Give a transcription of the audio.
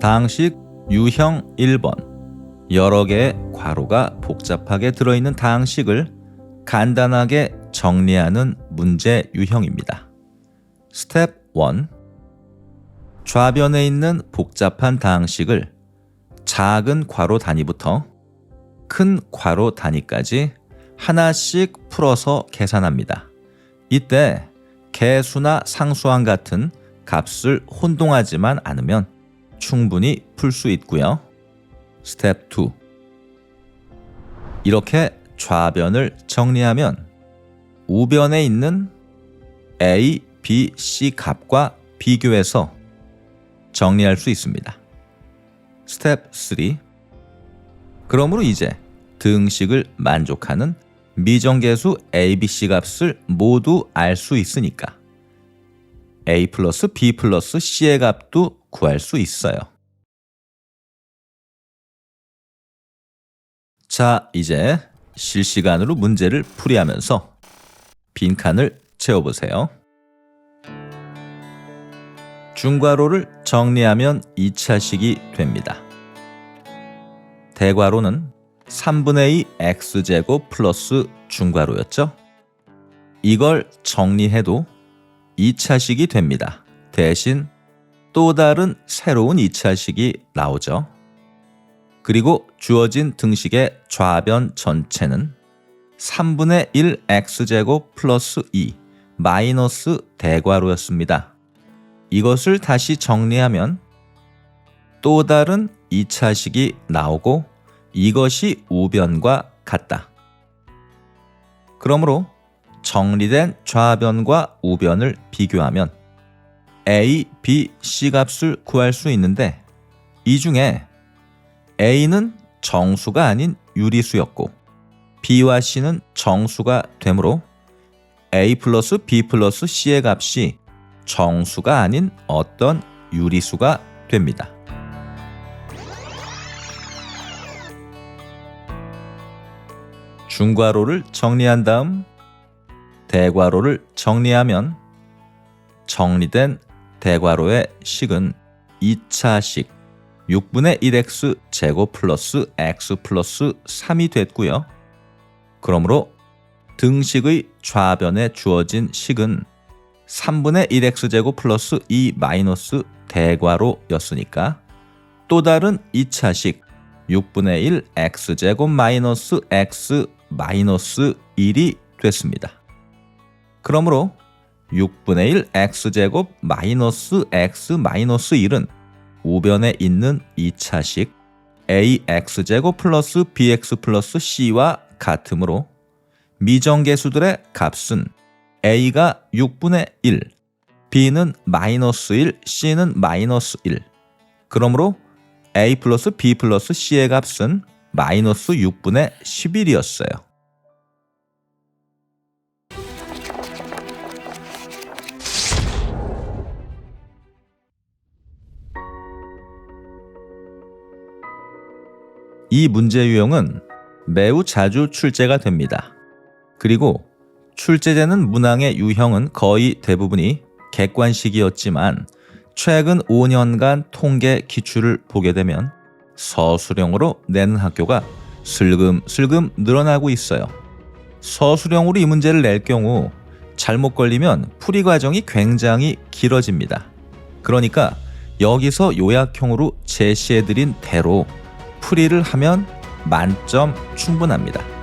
당식 유형 1번 여러 개의 괄호가 복잡하게 들어있는 다항식을 간단하게 정리하는 문제 유형입니다. 스텝 1 좌변에 있는 복잡한 다항식을 작은 괄호 단위부터 큰 괄호 단위까지 하나씩 풀어서 계산합니다. 이때 개수나 상수항 같은 값을 혼동하지만 않으면 충분히 풀 수 있고요. 스텝 2 이렇게 좌변을 정리하면 우변에 있는 A, B, C 값과 비교해서 정리할 수 있습니다. 스텝 3 그러므로 이제 등식을 만족하는 미정계수 A, B, C 값을 모두 알 수 있으니까 A 플러스 B 플러스 C의 값도 구할 수 있어요. 자, 이제 실시간으로 문제를 풀이하면서 빈칸을 채워보세요. 중괄호를 정리하면 2차식이 됩니다. 대괄호는 3분의 2 x제곱 플러스 중괄호였죠? 이걸 정리해도 2차식이 됩니다. 대신 또 다른 새로운 2차식이 나오죠. 그리고 주어진 등식의 좌변 전체는 3분의 1 x제곱 플러스 2 마이너스 대괄호였습니다. 이것을 다시 정리하면 또 다른 2차식이 나오고 이것이 우변과 같다. 그러므로 정리된 좌변과 우변을 비교하면 A, B, C 값을 구할 수 있는데 이 중에 A는 정수가 아닌 유리수였고 B와 C는 정수가 되므로 A 플러스 B 플러스 C의 값이 정수가 아닌 어떤 유리수가 됩니다. 중괄호를 정리한 다음 대괄호를 정리하면 정리된 대괄호의 식은 2차식 6분의 1x 제곱 플러스 x 플러스 3이 됐고요. 그러므로 등식의 좌변에 주어진 식은 3분의 1x 제곱 플러스 2 마이너스 대괄호였으니까 또 다른 2차식 6분의 1 x 제곱 마이너스 x 마이너스 1이 됐습니다. 그러므로 6분의 1 x제곱 마이너스 x 마이너스 1은 우변에 있는 2차식 ax제곱 플러스 bx 플러스 c와 같으므로 미정계수들의 값은 a가 6분의 1, b는 마이너스 1, c는 마이너스 1. 그러므로 a 플러스 b 플러스 c의 값은 마이너스 6분의 11이었어요. 이 문제 유형은 매우 자주 출제가 됩니다. 그리고 출제되는 문항의 유형은 거의 대부분이 객관식이었지만 최근 5년간 통계 기출을 보게 되면 서술형으로 내는 학교가 슬금슬금 늘어나고 있어요. 서술형으로 이 문제를 낼 경우 잘못 걸리면 풀이 과정이 굉장히 길어집니다. 그러니까 여기서 요약형으로 제시해드린 대로 풀이를 하면 만점 충분합니다.